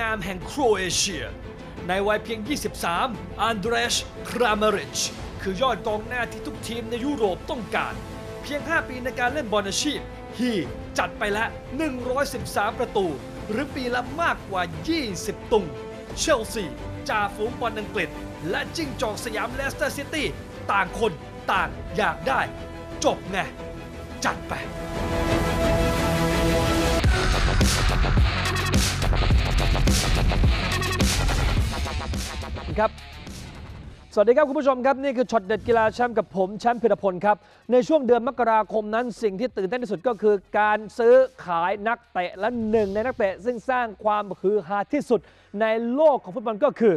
งามแห่งโครเอเชีย ในวัยเพียง 23 อันเดรช ครามาริช คือยอดกองหน้าที่ทุกทีมในยุโรปต้องการ เพียง 5 ปีในการเล่นบอลอาชีพ ฮีจัดไปแล้ว113 ประตู หรือปีละมากกว่า 20 ตุง เชลซีจ่าฝูงบอลอังกฤษ และจิ้งจอกสยามเลสเตอร์ซิตี้ ต่างคนต่างอยากได้ จบไงจัดไป ครับ สวัสดีครับคุณผู้ชมครับ นี่คือช็อตเด็ดกีฬาแชมป์กับผมแชมป์พิรพลครับ ในช่วงเดือนมกราคมนั้นสิ่งที่ตื่นเต้นที่สุดก็คือ การซื้อขายนักเตะและหนึ่งในนักเตะ ซึ่งสร้างความฮือฮาที่สุดในโลกของฟุตบอลก็คือ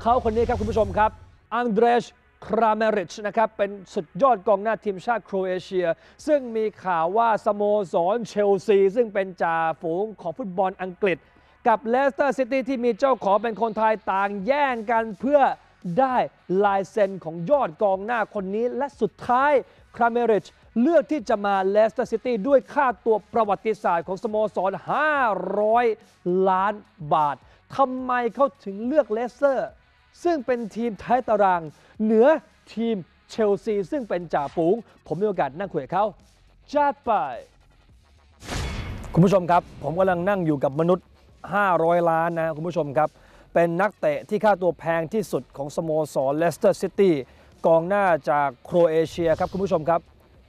เขาคนนี้ครับคุณผู้ชมครับอังเดรชคราเมริชนะครับเป็นสุดยอดกองหน้าทีมชาติโครเอเชีย ซึ่งมีข่าวว่าสโมสรเชลซี ซึ่งเป็นจ่าฝูงของฟุตบอลอังกฤษ กับเลสเตอร์ซิตี้ที่มีเจ้าของเป็นคนไทยต่างแย่งกันเพื่อได้ลายเซ็นของยอดกองหน้าคนนี้ และสุดท้ายคราเมริชเลือกที่จะมาเลสเตอร์ซิตี้ด้วยค่าตัวประวัติศาสตร์ของสโมสร 500 ล้านบาททำไมเขาถึงเลือกเลสเตอร์ ซึ่งเป็นทีมท้ายตาราง เหนือทีมเชลซี ซึ่งเป็นจ่าฝูง ผมมีโอกาสนั่งคุยกับเขาจัดไป คุณผู้ชมครับ ผมกำลังนั่งอยู่กับมนุษย์ 500 ล้านนะคุณผู้ชมครับ เป็นนักเตะที่ค่าตัวแพงที่สุดของสโมสรเลสเตอร์ซิตี้กองหน้าจากโครเอเชียครับคุณผู้ชมครับ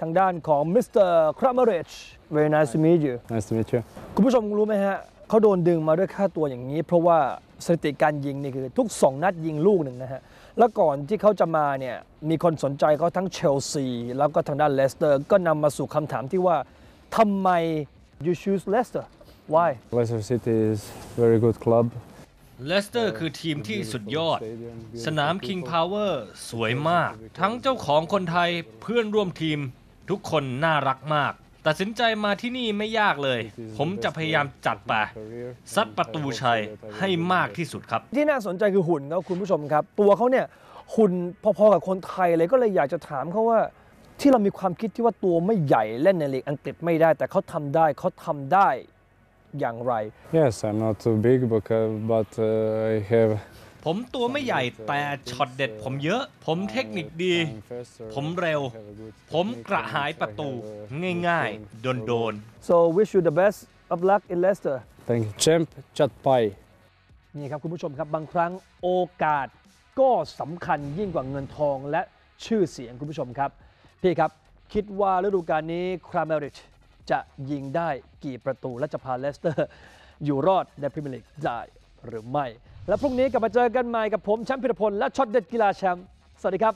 ทางด้านของมิสเตอร์ครามาริช very nice to meet you Nice to meet you. คุณผู้ชมรู้ไหมฮะเขาโดนดึงมาด้วยค่าตัวอย่างนี้ เพราะว่าสถิติการยิงนี่คือทุก 2 นัดยิงลูกหนึ่งนะฮะ แล้วก่อนที่เขาจะมาเนี่ยมีคนสนใจเขาทั้งเชลซี แล้วก็ทางด้านเลสเตอร์ ก็นำมาสู่คำถามที่ว่าทำไม you choose Leicester why Leicester City is very good club. เลสเตอร์คือทีมที่สุดยอด สนาม King Power สวยมาก ทั้งเจ้าของคนไทยเพื่อนร่วมทีม ทุกคนน่ารักมาก ตัดสินใจมาที่นี่ไม่ยากเลย ผมจะพยายามจัดไปซัดประตูชัยให้มากที่สุดครับ ที่น่าสนใจคือหุ่นครับคุณผู้ชมครับ ตัวเขาเนี่ยหุ่นพอๆกับคนไทยเลยก็เลยอยากจะถามเขาว่า ที่เรามีความคิดที่ว่าตัวไม่ใหญ่เล่นในลีกอังกฤษไม่ได้ แต่เขาทำได้เขาทำได้ อย่างไร Yes, I'm not too big, but, uh, but uh, I have. ผมตัวไม่ใหญ่แต่ช็อตเด็ดผมเยอะ ผมเทคนิคดี I'm faster, ผมเร็ว have a good ผมกระหายประตูง่ายๆ โดนๆ so wish you the best of luck in Leicester Thank you. Champ Chat Pai. นี่ครับคุณผู้ชมครับบางครั้งโอกาสก็สำคัญยิ่งกว่าเงินทองและชื่อเสียงคุณผู้ชมครับ พี่ครับ คิดว่าฤดูกาลนี้คราเมริช จะยิงได้กี่ประตูและจะพาเลสเตอร์ อยู่รอดในพรีเมียร์ลีกได้หรือไม่ และพรุ่งนี้กลับมาเจอกันใหม่กับผมแชมป์พิรพลและช็อตเด็ดกีฬาแชมป์สวัสดีครับ